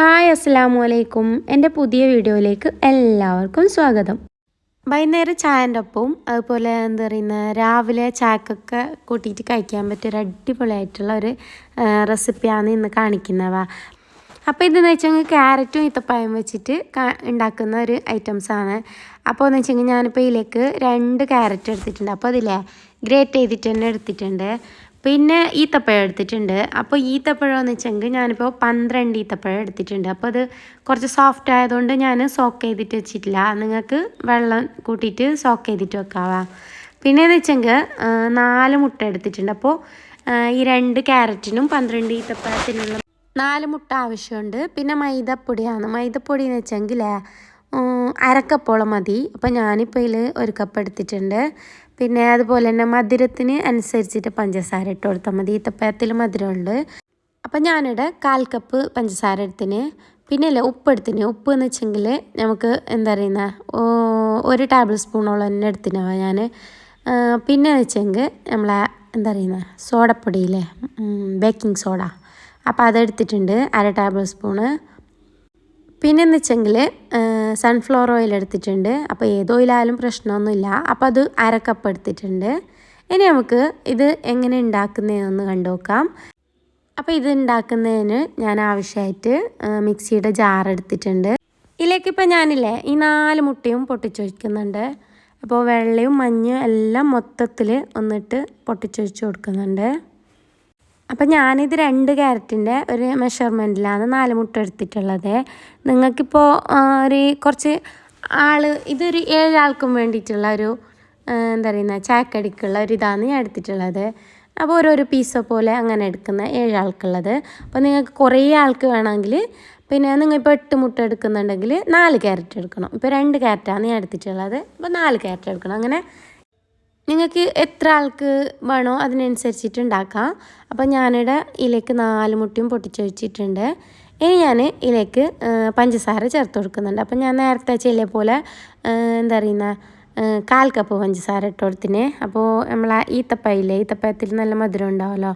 Hi അസ്സാം വലൈക്കും എന്റെ പുതിയ വീഡിയോയിലേക്ക് എല്ലാവർക്കും സ്വാഗതം. വൈകുന്നേരം ചായന്റെ ഒപ്പവും അതുപോലെ എന്താ പറയുന്ന രാവിലെ ചായക്കൊക്കെ കൂട്ടിയിട്ട് കഴിക്കാൻ പറ്റിയ ഒരു അടിപൊളിയായിട്ടുള്ള ഒരു റെസിപ്പിയാണ് ഇന്ന് കാണിക്കുന്നവ അപ്പോൾ ഇതെന്ന് വെച്ചാൽ ക്യാരറ്റും ഈത്തപ്പായം വെച്ചിട്ട് ഉണ്ടാക്കുന്ന ഒരു ഐറ്റംസാണ്. അപ്പോൾ എന്ന് വെച്ചെങ്കിൽ ഞാനിപ്പോൾ ഇതിലേക്ക് രണ്ട് ക്യാരറ്റ് എടുത്തിട്ടുണ്ട്. അപ്പോൾ അതില്ലേ ഗ്രേറ്റ് ചെയ്തിട്ട് തന്നെ എടുത്തിട്ടുണ്ട്. പിന്നെ ഈത്തപ്പഴം എടുത്തിട്ടുണ്ട്. അപ്പോൾ ഈത്തപ്പഴം എന്ന് വെച്ചെങ്കിൽ ഞാനിപ്പോൾ പന്ത്രണ്ട് ഈത്തപ്പഴം എടുത്തിട്ടുണ്ട്. അപ്പോൾ അത് കുറച്ച് സോഫ്റ്റ് ആയതുകൊണ്ട് ഞാൻ സോക്ക് ചെയ്തിട്ട് വെച്ചിട്ടില്ല. നിങ്ങൾക്ക് വെള്ളം കൂട്ടിയിട്ട് സോക്ക് ചെയ്തിട്ട് വെക്കാവാം. പിന്നെ എന്ന് വെച്ചെങ്കിൽ നാല് മുട്ട എടുത്തിട്ടുണ്ട്. അപ്പോൾ ഈ രണ്ട് ക്യാരറ്റിനും പന്ത്രണ്ട് ഈത്തപ്പഴത്തിനുള്ള നാല് മുട്ട ആവശ്യമുണ്ട്. പിന്നെ മൈദപ്പൊടിയാണ്. മൈദപ്പൊടി എന്ന് വെച്ചെങ്കിൽ അരക്കപ്പോളം മതി. അപ്പോൾ ഞാനിപ്പോൾ ഇതിൽ ഒരു കപ്പ് എടുത്തിട്ടുണ്ട്. പിന്നെ അതുപോലെ തന്നെ മധുരത്തിന് അനുസരിച്ചിട്ട് പഞ്ചസാര ഇട്ട് കൊടുത്താൽ മതി. ഈത്തപ്പഴത്തിൽ മധുരമുണ്ട്. അപ്പം ഞാനിവിടെ കാൽ കപ്പ് പഞ്ചസാര എടുത്തിന്. പിന്നെ അല്ലേ ഉപ്പ് എടുത്തിന്. ഉപ്പ് എന്ന് വെച്ചെങ്കിൽ നമുക്ക് എന്താ പറയുന്ന ഒരു ടേബിൾ സ്പൂണോളം തന്നെ എടുത്തിനാവാം ഞാൻ പിന്നെ വെച്ചെങ്കിൽ നമ്മളെ എന്താ പറയുന്ന സോഡപ്പൊടിയില്ലേ ബേക്കിംഗ് സോഡ അപ്പോൾ അതെടുത്തിട്ടുണ്ട് അര ടേബിൾ സ്പൂണ് പിന്നെ എന്ന് വെച്ചെങ്കിൽ സൺഫ്ലവർ ഓയിൽ എടുത്തിട്ടുണ്ട്. അപ്പോൾ ഏത് ഓയിലായാലും പ്രശ്നമൊന്നുമില്ല. അപ്പോൾ അത് അര കപ്പ് എടുത്തിട്ടുണ്ട്. ഇനി നമുക്ക് ഇത് എങ്ങനെ ഉണ്ടാക്കുന്നതെന്ന് കണ്ടു നോക്കാം അപ്പോൾ ഇത് ഉണ്ടാക്കുന്നതിന് ഞാൻ ആവശ്യമായിട്ട് മിക്സിയുടെ ജാർ എടുത്തിട്ടുണ്ട്. ഇതിലേക്കിപ്പോൾ ഞാനില്ലേ ഈ നാല് മുട്ടയും പൊട്ടിച്ചൊഴിക്കുന്നുണ്ട് അപ്പോൾ വെള്ളയും മഞ്ഞയും എല്ലാം മൊത്തത്തിൽ ഒന്നിട്ട് പൊട്ടിച്ചൊഴിച്ച് കൊടുക്കുന്നുണ്ട്. അപ്പം ഞാനിത് രണ്ട് ക്യാരറ്റിന്റെ ഒരു മെഷർമെന്റിലാണ് നാല് മുട്ട എടുത്തിട്ടുള്ളത്. നിങ്ങൾക്കിപ്പോൾ ഒരു കുറച്ച് ആൾ ഇതൊരു ഏഴാൾക്കും വേണ്ടിയിട്ടുള്ള ഒരു എന്താ പറയുന്ന ചാക്കടിക്കുള്ള ഒരു ഇതാണ് ഞാൻ എടുത്തിട്ടുള്ളത്. അപ്പോൾ ഓരോരോ പീസോ പോലെ അങ്ങനെ എടുക്കുന്ന ഏഴാൾക്കുള്ളത്. അപ്പോൾ നിങ്ങൾക്ക് കുറേ ആൾക്ക് വേണമെങ്കിൽ പിന്നെ നിങ്ങൾ ഇപ്പോൾ എട്ട് മുട്ട എടുക്കുന്നുണ്ടെങ്കിൽ നാല് ക്യാരറ്റ് എടുക്കണം. ഇപ്പോൾ രണ്ട് ക്യാരറ്റാണ് ഞാൻ എടുത്തിട്ടുള്ളത്. അപ്പോൾ നാല് ക്യാരറ്റ് എടുക്കണം. അങ്ങനെ നിങ്ങൾക്ക് എത്ര ആൾക്ക് വേണോ അതിനനുസരിച്ചിട്ട് ഉണ്ടാക്കാം. അപ്പോൾ ഞാനിവിടെ ഇതിലേക്ക് നാല് മുട്ടയും പൊട്ടിച്ചൊഴിച്ചിട്ടുണ്ട് ഇനി ഞാൻ ഇതിലേക്ക് പഞ്ചസാര ചേർത്ത് കൊടുക്കുന്നുണ്ട്. അപ്പം ഞാൻ നേരത്തെ ചെയ്യലെ പോലെ എന്താ പറയുന്ന കാൽ കപ്പ് പഞ്ചസാര ഇട്ട് കൊടുത്തിന്. അപ്പോൾ നമ്മളെ ഈത്തപ്പയില്ലേ ഈത്തപ്പയത്തിൽ നല്ല മധുരം ഉണ്ടാവുമല്ലോ.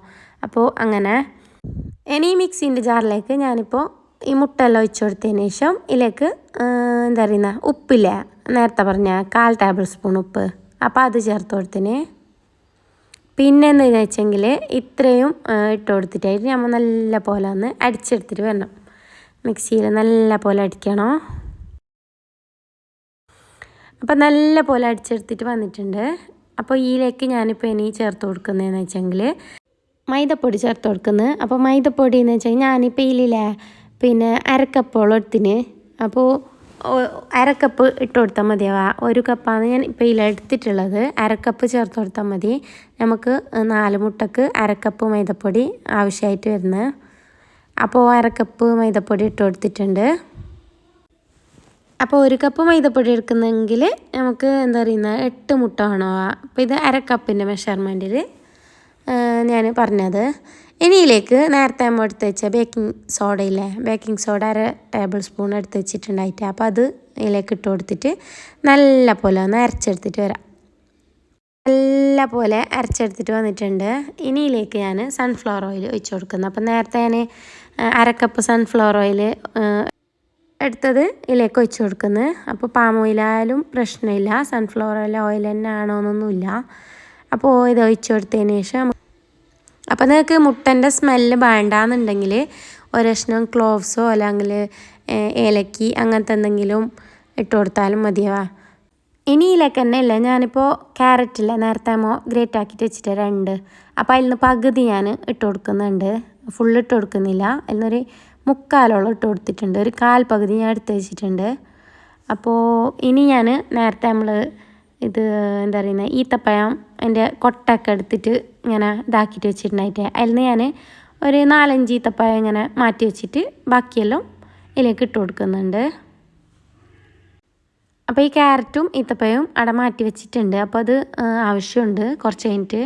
അപ്പോൾ അങ്ങനെ. ഇനി ഈ മിക്സിന്റെ ജാറിലേക്ക് ഞാനിപ്പോൾ ഈ മുട്ടെല്ലാം ഒഴിച്ചു കൊടുത്തതിന് ശേഷം ഇതിലേക്ക് എന്താ പറയുന്ന ഉപ്പില്ല നേരത്തെ പറഞ്ഞ കാൽ ടേബിൾ സ്പൂൺ ഉപ്പ്. അപ്പോൾ അത് ചേർത്ത് കൊടുത്തിന് പിന്നെ എന്ന് വെച്ചെങ്കിൽ ഇത്രയും ഇട്ട് കൊടുത്തിട്ടായിട്ട് നമ്മൾ നല്ല പോലെ ഒന്ന് അടിച്ചെടുത്തിട്ട് വരണം. മിക്സിയിൽ നല്ല പോലെ അടിക്കണോ. അപ്പോൾ നല്ല പോലെ അടിച്ചെടുത്തിട്ട് വന്നിട്ടുണ്ട്. അപ്പോൾ ഈയിലേക്ക് ഞാനിപ്പോൾ ഇനി ചേർത്ത് കൊടുക്കുന്നതെന്ന് വെച്ചെങ്കിൽ മൈദപ്പൊടി ചേർത്ത് കൊടുക്കുന്നത് അപ്പോൾ മൈദപ്പൊടി എന്ന് വെച്ചാൽ ഞാനിപ്പോൾ ഇല്ലേ പിന്നെ അരക്കപ്പോളം എടുത്തിന്. അപ്പോൾ അരക്കപ്പ് ഇട്ട് കൊടുത്താൽ മതിയാവാ ഒരു കപ്പാണ് ഞാൻ ഇപ്പോൾ ഇതിൽ എടുത്തിട്ടുള്ളത്. അരക്കപ്പ് ചേർത്ത് കൊടുത്താൽ മതി. നമുക്ക് നാല് മുട്ടക്ക് അരക്കപ്പ് മൈദപ്പൊടി ആവശ്യമായിട്ട് വരുന്നത്. അപ്പോൾ അരക്കപ്പ് മൈദപ്പൊടി ഇട്ട് കൊടുത്തിട്ടുണ്ട്. അപ്പോൾ ഒരു കപ്പ് മൈദപ്പൊടി എടുക്കുന്നെങ്കിൽ നമുക്ക് എന്താ പറയുന്നത് എട്ട് മുട്ട വേണോ. അപ്പോൾ ഇത് അരക്കപ്പിന്റെ മെഷർമെന്റിൽ ഞാൻ പറഞ്ഞത്. ഇനിയിലേക്ക് നേരത്തെ നമ്മൾ എടുത്ത് വെച്ച ബേക്കിംഗ് സോഡയില്ലേ ബേക്കിംഗ് സോഡ അര ടേബിൾ സ്പൂൺ എടുത്ത് വെച്ചിട്ടുണ്ടായിട്ട് അപ്പോൾ അത് ഇതിലേക്ക് ഇട്ട് കൊടുത്തിട്ട് നല്ല പോലെ ഒന്ന് അരച്ചെടുത്തിട്ട് വരാം. നല്ല പോലെ അരച്ചെടുത്തിട്ട് വന്നിട്ടുണ്ട്. ഇനിയിലേക്ക് ഞാൻ സൺഫ്ലവർ ഓയിൽ ഒഴിച്ചു കൊടുക്കുന്നത് അപ്പം നേരത്തെ ഞാൻ അരക്കപ്പ് സൺഫ്ലവർ ഓയിൽ എടുത്തത് ഇതിലേക്ക് ഒഴിച്ചു കൊടുക്കുന്നത് അപ്പോൾ പാം ഓയിലായാലും പ്രശ്നമില്ല. സൺഫ്ലവർ ഓയിൽ ഓയിൽ തന്നെ ആണോന്നൊന്നുമില്ല അപ്പോൾ ഇത് ഒഴിച്ചു കൊടുത്തതിന് ശേഷം അപ്പോൾ നിങ്ങൾക്ക് മുട്ടന്റെ സ്മെല്ല് വേണ്ടാന്നുണ്ടെങ്കിൽ ഒരഷ്ണം ക്ലോവ്സോ അല്ലെങ്കിൽ ഏലക്കി അങ്ങനത്തെ എന്തെങ്കിലും ഇട്ട് കൊടുത്താലും മതിയാവാ ഇനി ഇതിലേക്ക് തന്നെ ഇല്ല? ഞാനിപ്പോൾ ക്യാരറ്റില്ല നേരത്തെ മോ ഗ്രേറ്റ് ആക്കിയിട്ട് വെച്ചിട്ട് രണ്ട്. അപ്പോൾ അതിൽ നിന്ന് പകുതി ഞാൻ ഇട്ട് കൊടുക്കുന്നുണ്ട്. ഫുൾ ഇട്ട് കൊടുക്കുന്നില്ല. അതിൽ നിന്നൊരു മുക്കാലോളം ഇട്ട് കൊടുത്തിട്ടുണ്ട്. ഒരു കാൽ പകുതി ഞാൻ എടുത്ത് വെച്ചിട്ടുണ്ട്. അപ്പോൾ ഇനി ഞാൻ നേരത്തെ നമ്മൾ ഇത് എന്താ പറയുന്നത് ഈത്തപ്പഴം എന്റെ കൊട്ടൊക്കെ എടുത്തിട്ട് ഇങ്ങനെ ഇതാക്കിയിട്ട് വെച്ചിട്ടുണ്ടായിട്ട് അതിൽ ഞാൻ ഒരു നാലഞ്ച് ഈത്തപ്പഴം ഇങ്ങനെ മാറ്റി വെച്ചിട്ട് ബാക്കിയെല്ലാം ഇതിലേക്ക് ഇട്ട് കൊടുക്കുന്നുണ്ട്. അപ്പോൾ ഈ ക്യാരറ്റും ഈത്തപ്പഴവും അവിടെ മാറ്റി വെച്ചിട്ടുണ്ട്. അപ്പോൾ അത് ആവശ്യമുണ്ട് കുറച്ച് കഴിഞ്ഞിട്ട്.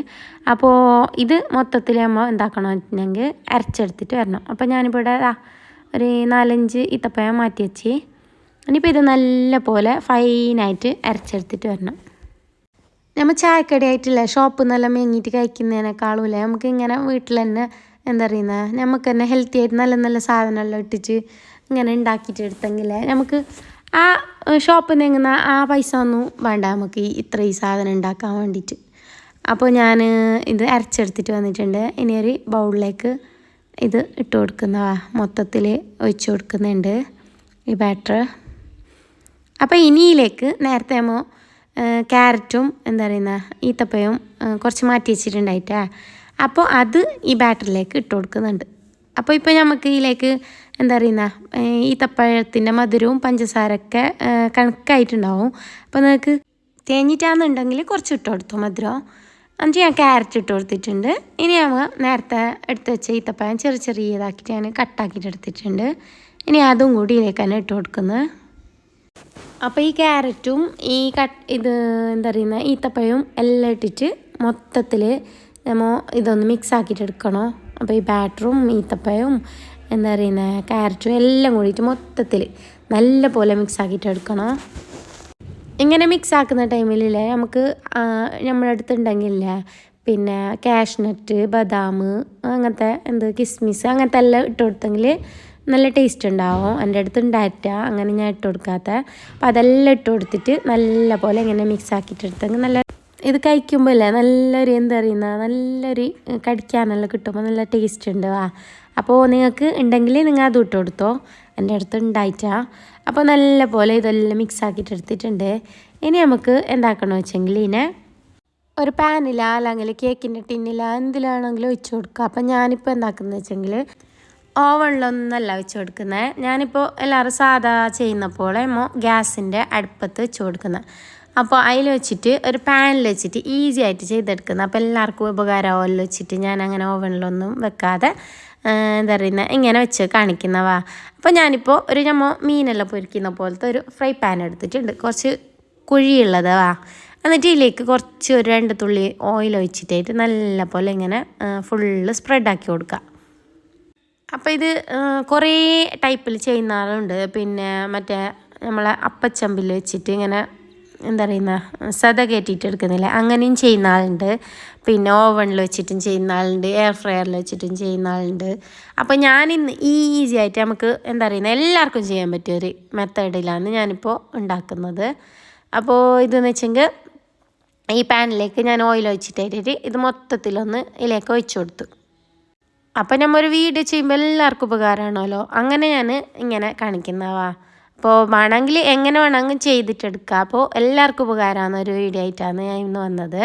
അപ്പോൾ ഇത് മൊത്തത്തിൽ നമ്മൾ എന്താക്കണം വെച്ചിട്ടുണ്ടെങ്കിൽ അരച്ചെടുത്തിട്ട് വരണം. അപ്പോൾ ഞാനിപ്പോൾ ഇവിടെ ഒരു നാലഞ്ച് ഈത്തപ്പഴം മാറ്റി വെച്ച്. ഇനിയിപ്പോൾ ഇത് നല്ല പോലെ ഫൈനായിട്ട് അരച്ചെടുത്തിട്ട് വരണം. നമ്മൾ ചായക്കടിയായിട്ടില്ല? ഷോപ്പിൽ നിന്നെല്ലാം മേഞ്ഞിട്ട് കഴിക്കുന്നതിനേക്കാളും ഇല്ലേ നമുക്ക് ഇങ്ങനെ വീട്ടിൽ തന്നെ എന്താ പറയുന്നത് നമുക്ക് തന്നെ ഹെൽത്തി ആയിട്ട് നല്ല നല്ല സാധനമെല്ലാം ഇട്ടിച്ച് ഇങ്ങനെ ഉണ്ടാക്കിയിട്ട് എടുത്തെങ്കിൽ നമുക്ക് ആ ഷോപ്പിൽ നിന്ന് എങ്ങനെ ആ പൈസ ഒന്നും വേണ്ട. നമുക്ക് ഈ ഇത്ര ഈ സാധനം ഉണ്ടാക്കാൻ വേണ്ടിയിട്ട്. അപ്പോൾ ഞാൻ ഇത് അരച്ചെടുത്തിട്ട് വന്നിട്ടുണ്ട്. ഇനി ഒരു ബൗളിലേക്ക് ഇത് ഇട്ട് കൊടുക്കുന്ന മൊത്തത്തിൽ ഒഴിച്ച് കൊടുക്കുന്നുണ്ട്. ഈ ബാറ്റർ അപ്പോൾ ഇനിയിലേക്ക് നേരത്തെ ക്യാരറ്റും എന്താ പറയുന്ന ഈത്തപ്പഴവും കുറച്ച് മാറ്റി വെച്ചിട്ടുണ്ടായിട്ടാ. അപ്പോൾ അത് ഈ ബാറ്ററിലേക്ക് ഇട്ട് കൊടുക്കുന്നുണ്ട്. അപ്പോൾ ഇപ്പോൾ നമുക്ക് ഇതിലേക്ക് എന്താ പറയുന്ന ഈത്തപ്പഴത്തിന്റെ മധുരവും പഞ്ചസാരൊക്കെ കണക്കായിട്ടുണ്ടാവും. അപ്പോൾ നിങ്ങൾക്ക് തേഞ്ഞിട്ടാണെന്നുണ്ടെങ്കിൽ കുറച്ച് ഇട്ട് കൊടുത്തു മധുരം. എന്നിട്ട് ഞാൻ ക്യാരറ്റ് ഇട്ട് കൊടുത്തിട്ടുണ്ട്. ഇനി നമ്മൾ നേരത്തെ എടുത്ത് വെച്ച ഈത്തപ്പഴം ചെറിയ ചെറിയതാക്കിയിട്ട് ഞാൻ കട്ടാക്കിയിട്ട് എടുത്തിട്ടുണ്ട്. ഇനി അതും കൂടി ഇതിലേക്ക് തന്നെ ഇട്ട് കൊടുക്കുന്നത് അപ്പോൾ ഈ ക്യാരറ്റും ഈ കട്ട് ഇത് എന്താ പറയുന്ന ഈത്തപ്പഴവും എല്ലാം ഇട്ടിട്ട് മൊത്തത്തിൽ നമ്മൾ ഇതൊന്ന് മിക്സ് ആക്കിയിട്ട് എടുക്കണോ? അപ്പോൾ ഈ ബാറ്ററും ഈത്തപ്പഴവും എന്താ പറയുന്ന ക്യാരറ്റും എല്ലാം കൂടിയിട്ട് മൊത്തത്തിൽ നല്ല പോലെ മിക്സ് ആക്കിയിട്ട് എടുക്കണം? ഇങ്ങനെ മിക്സ് ആക്കുന്ന ടൈമിലില്ലേ നമുക്ക് നമ്മുടെ അടുത്തുണ്ടെങ്കിലേ പിന്നെ കാഷ്നട്ട് ബദാം അങ്ങനത്തെ എന്ത് കിസ്മിസ് അങ്ങനത്തെ എല്ലാം ഇട്ട് കൊടുത്തെങ്കിൽ നല്ല ടേസ്റ്റ് ഉണ്ടാവും. എന്റെ അടുത്ത് ഉണ്ടായിട്ട അങ്ങനെ ഞാൻ ഇട്ട് കൊടുക്കാത്ത. അപ്പം അതെല്ലാം ഇട്ട് കൊടുത്തിട്ട് നല്ല പോലെ ഇങ്ങനെ മിക്സ് ആക്കിയിട്ടെടുത്തെങ്കിൽ നല്ല ഇത് കഴിക്കുമ്പോൾ അല്ലേ നല്ലൊരു എന്താ പറയുന്ന നല്ലൊരു കടിക്കാനെല്ലാം കിട്ടുമ്പോൾ നല്ല ടേസ്റ്റ് ഉണ്ട്. ആ അപ്പോൾ നിങ്ങൾക്ക് ഉണ്ടെങ്കിൽ നിങ്ങൾ അത് ഇട്ട് കൊടുത്തോ. എന്റെ അടുത്ത് ഉണ്ടായിട്ടാ. അപ്പോൾ നല്ല പോലെ ഇതെല്ലാം മിക്സ് ആക്കിയിട്ട് എടുത്തിട്ടുണ്ട്. ഇനി നമുക്ക് എന്താക്കണമെന്ന് വെച്ചെങ്കിൽ ഇതിനെ ഒരു പാനില അല്ലെങ്കിൽ കേക്കിന്റെ ടിന്നില എന്തിലാണെങ്കിലും ഒഴിച്ചു കൊടുക്കുക അപ്പം ഞാനിപ്പോൾ എന്താക്കുന്നത് വെച്ചെങ്കിൽ ഓവണിലൊന്നല്ല വെച്ച് കൊടുക്കുന്നത് ഞാനിപ്പോൾ എല്ലാവരും സാധാ ചെയ്യുന്ന പോലെ മോ ഗ്യാസിന്റെ അടുപ്പത്ത് വെച്ച് കൊടുക്കുന്നത് അപ്പോൾ അതിൽ വെച്ചിട്ട് ഒരു പാനിൽ വെച്ചിട്ട് ഈസി ആയിട്ട് ചെയ്തെടുക്കുന്നത്. അപ്പോൾ എല്ലാവർക്കും ഉപകാരമാവുമല്ലോ വെച്ചിട്ട് ഞാൻ അങ്ങനെ ഓവണിലൊന്നും വെക്കാതെ എന്താ പറയുന്നത് ഇങ്ങനെ വെച്ച് കാണിക്കുന്നവാ അപ്പോൾ ഞാനിപ്പോൾ ഒരു നമ്മൾ മീനെല്ലാം പൊരിക്കുന്ന പോലത്തെ ഒരു ഫ്രൈ പാൻ എടുത്തിട്ടുണ്ട്. കുറച്ച് കുഴിയുള്ളത്. എന്നിട്ട് ഇതിലേക്ക് കുറച്ച് ഒരു രണ്ട് തുള്ളി ഓയിൽ ഒഴിച്ചിട്ടായിട്ട് നല്ല പോലെ ഇങ്ങനെ ഫുള്ള് സ്പ്രെഡാക്കി കൊടുക്കുക. അപ്പോൾ ഇത് കുറേ ടൈപ്പിൽ ചെയ്യുന്ന ആളുണ്ട്. പിന്നെ മറ്റേ നമ്മളെ അപ്പച്ചമ്പിൽ വെച്ചിട്ട് ഇങ്ങനെ എന്താ പറയുന്ന സത കയറ്റിയിട്ട് എടുക്കുന്നില്ല? അങ്ങനെയും ചെയ്യുന്ന ആളുണ്ട്. പിന്നെ ഓവണിൽ വെച്ചിട്ടും ചെയ്യുന്ന ആളുണ്ട്. എയർ ഫ്രയറിൽ വെച്ചിട്ടും ചെയ്യുന്ന ആളുണ്ട്. അപ്പോൾ ഞാനിന്ന് ഈസി ആയിട്ട് നമുക്ക് എന്താ പറയുന്നത് എല്ലാവർക്കും ചെയ്യാൻ പറ്റിയ ഒരു മെത്തേഡിലാണ് ഞാനിപ്പോൾ ഉണ്ടാക്കുന്നത്. അപ്പോൾ ഇതെന്ന് വെച്ചെങ്കിൽ ഈ പാനിലേക്ക് ഞാൻ ഓയിൽ ഒഴിച്ചിട്ടായിട്ട് ഇത് മൊത്തത്തിലൊന്ന് ഇതിലേക്ക് ഒഴിച്ചു കൊടുത്തു. അപ്പം നമ്മൾ ഒരു വീഡിയോ ചെയ്യുമ്പോൾ എല്ലാവർക്കും ഉപകാരമാണല്ലോ. അങ്ങനെ ഞാൻ ഇങ്ങനെ കാണിക്കുന്നവാ അപ്പോൾ വേണമെങ്കിൽ എങ്ങനെ വേണമെങ്കിൽ ചെയ്തിട്ടെടുക്കുക അപ്പോൾ എല്ലാവർക്കും ഉപകാരമാണ് ഒരു വീഡിയോ ആയിട്ടാണ് ഞാൻ ഇന്ന് വന്നത്.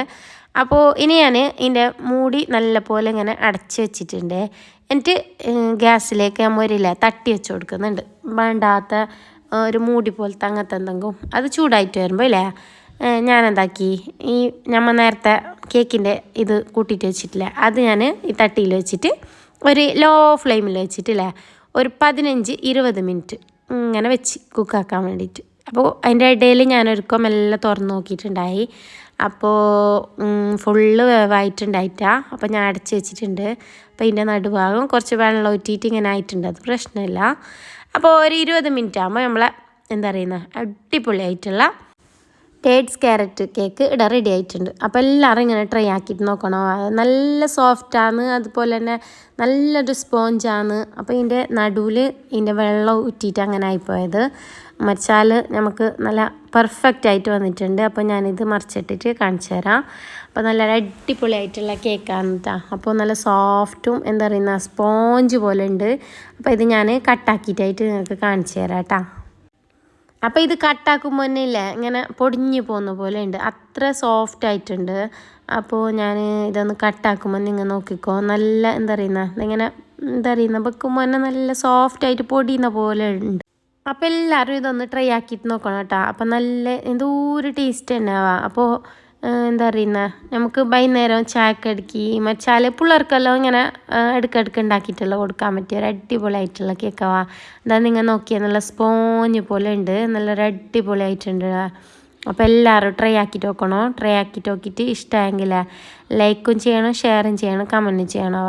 അപ്പോൾ ഇനി ഞാൻ ഇതിന്റെ മൂടി നല്ല പോലെ ഇങ്ങനെ അടച്ച് വെച്ചിട്ടുണ്ട്. എന്നിട്ട് ഗ്യാസിലേക്ക് ഞാൻ തട്ടി വെച്ച് കൊടുക്കുന്നുണ്ട്. വേണ്ടാത്ത ഒരു മൂടി പോലത്തെ അങ്ങനത്തെ എന്തെങ്കിലും. അത് ചൂടായിട്ട് വരുമ്പോൾ ഇല്ലേ ഞാനെന്താക്കി? ഈ നമ്മൾ നേരത്തെ കേക്കിന്റെ ഇത് കൂട്ടിയിട്ട് വെച്ചിട്ടില്ല അത് ഞാൻ ഈ തട്ടിയിൽ വെച്ചിട്ട് ഒരു ലോ ഫ്ലെയിമിൽ വെച്ചിട്ടില്ലേ? ഒരു പതിനഞ്ച് ഇരുപത് മിനിറ്റ് ഇങ്ങനെ വെച്ച് കുക്കാക്കാൻ വേണ്ടിയിട്ട്. അപ്പോൾ അതിന്റെ ഇടയിൽ ഞാനൊരുക്കം മെല്ലെ തുറന്ന് നോക്കിയിട്ടുണ്ടായി. അപ്പോൾ ഫുള്ള് വേവായിട്ടുണ്ടായിട്ടാ. അപ്പോൾ ഞാൻ അടച്ച് വെച്ചിട്ടുണ്ട്. അപ്പോൾ ഇതിന്റെ നടുഭാഗം കുറച്ച് വെള്ളം ഊറ്റിയിട്ട് ഇങ്ങനെ ആയിട്ടുണ്ട്. അത് പ്രശ്നമില്ല. അപ്പോൾ ഒരു ഇരുപത് മിനിറ്റ് ആകുമ്പോൾ നമ്മളെ എന്താ പറയുന്നത് അടിപൊളിയായിട്ടുള്ള ഡേറ്റ്സ് ക്യാരറ്റ് കേക്ക് ഇവിടെ റെഡി ആയിട്ടുണ്ട്. അപ്പോൾ എല്ലാവരും ഇങ്ങനെ ട്രൈ ആക്കിയിട്ട് നോക്കണം. നല്ല സോഫ്റ്റാണ് അതുപോലെ തന്നെ നല്ലൊരു സ്പോഞ്ചാണ് അപ്പോൾ ഇതിന്റെ നടുവിൽ ഇതിന്റെ വെള്ളം ഊറ്റിയിട്ട് അങ്ങനെ ആയിപ്പോയത്. മറിച്ചാൽ നമുക്ക് നല്ല പെർഫെക്റ്റ് ആയിട്ട് വന്നിട്ടുണ്ട്. അപ്പോൾ ഞാനിത് മറിച്ചിട്ടിട്ട് കാണിച്ചു തരാം. അപ്പോൾ നല്ല അടിപൊളിയായിട്ടുള്ള കേക്കാണ് കേട്ടോ അപ്പോൾ നല്ല സോഫ്റ്റും എന്താ പറയുന്ന സ്പോഞ്ച് പോലെ ഉണ്ട്. അപ്പോൾ ഇത് ഞാൻ കട്ടാക്കിയിട്ടായിട്ട് നിങ്ങൾക്ക് കാണിച്ചു തരാം കേട്ടോ അപ്പോൾ ഇത് കട്ടാക്കുമ്പോൾ തന്നെ ഇല്ലേ ഇങ്ങനെ പൊടിഞ്ഞു പോകുന്ന പോലെ ഉണ്ട് അത്ര സോഫ്റ്റ് ആയിട്ടുണ്ട്. അപ്പോൾ ഞാൻ ഇതൊന്ന് കട്ടാക്കുമ്പോൾ നിങ്ങൾ നോക്കിക്കോ. നല്ല എന്താ പറയുന്ന ഇങ്ങനെ എന്താ പറയുന്ന വെക്കുമ്പോൾ തന്നെ നല്ല സോഫ്റ്റ് ആയിട്ട് പൊടിയുന്ന പോലെ ഉണ്ട്. അപ്പോൾ എല്ലാവരും ഇതൊന്ന് ട്രൈ ആക്കിയിട്ട് നോക്കണം കേട്ടോ. അപ്പോൾ നല്ല എന്തോ ഒരു ടേസ്റ്റ് തന്നെ ആവാം. അപ്പോൾ എന്താ പറയുന്ന? നമുക്ക് വൈകുന്നേരം ചായക്കടുക്കി മച്ചാൽ പിള്ളേർക്കെല്ലാം ഇങ്ങനെ ഇടയ്ക്കിടയ്ക്ക് ഉണ്ടാക്കിയിട്ടുള്ള കൊടുക്കാൻ പറ്റിയ ഒരു അടിപൊളിയായിട്ടുള്ള കേക്കാവാ എന്താ നിങ്ങൾ നോക്കിയാൽ നല്ല സ്പോഞ്ച് പോലെ ഉണ്ട്. നല്ലൊരു അടിപൊളിയായിട്ടുണ്ട്. അപ്പോൾ എല്ലാവരും ട്രൈ ആക്കിയിട്ട് നോക്കണോ? ട്രൈ ആക്കിയിട്ട് നോക്കിയിട്ട് ഇഷ്ടമായെങ്കിൽ ലൈക്കും ചെയ്യണം ഷെയറും ചെയ്യണം കമന്റും ചെയ്യണോ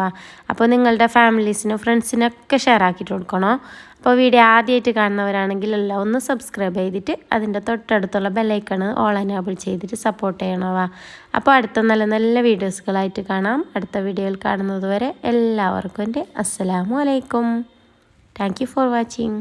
അപ്പോൾ നിങ്ങളുടെ ഫാമിലീസിനും ഫ്രണ്ട്സിനൊക്കെ ഷെയർ ആക്കിയിട്ട് കൊടുക്കണോ? അപ്പോൾ വീഡിയോ ആദ്യമായിട്ട് കാണുന്നവരാണെങ്കിൽ എല്ലാം ഒന്ന് സബ്സ്ക്രൈബ് ചെയ്തിട്ട് അതിന്റെ തൊട്ടടുത്തുള്ള ബെല്ലൈക്കണ് ഓൾ എനാബിൾ ചെയ്തിട്ട് സപ്പോർട്ട് ചെയ്യണവാ അപ്പോൾ അടുത്ത നല്ല നല്ല വീഡിയോസുകളായിട്ട് കാണാം. അടുത്ത വീഡിയോയിൽ കാണുന്നതുവരെ എല്ലാവർക്കും എന്റെ അസ്സലാമു അലൈക്കും. Thank for watching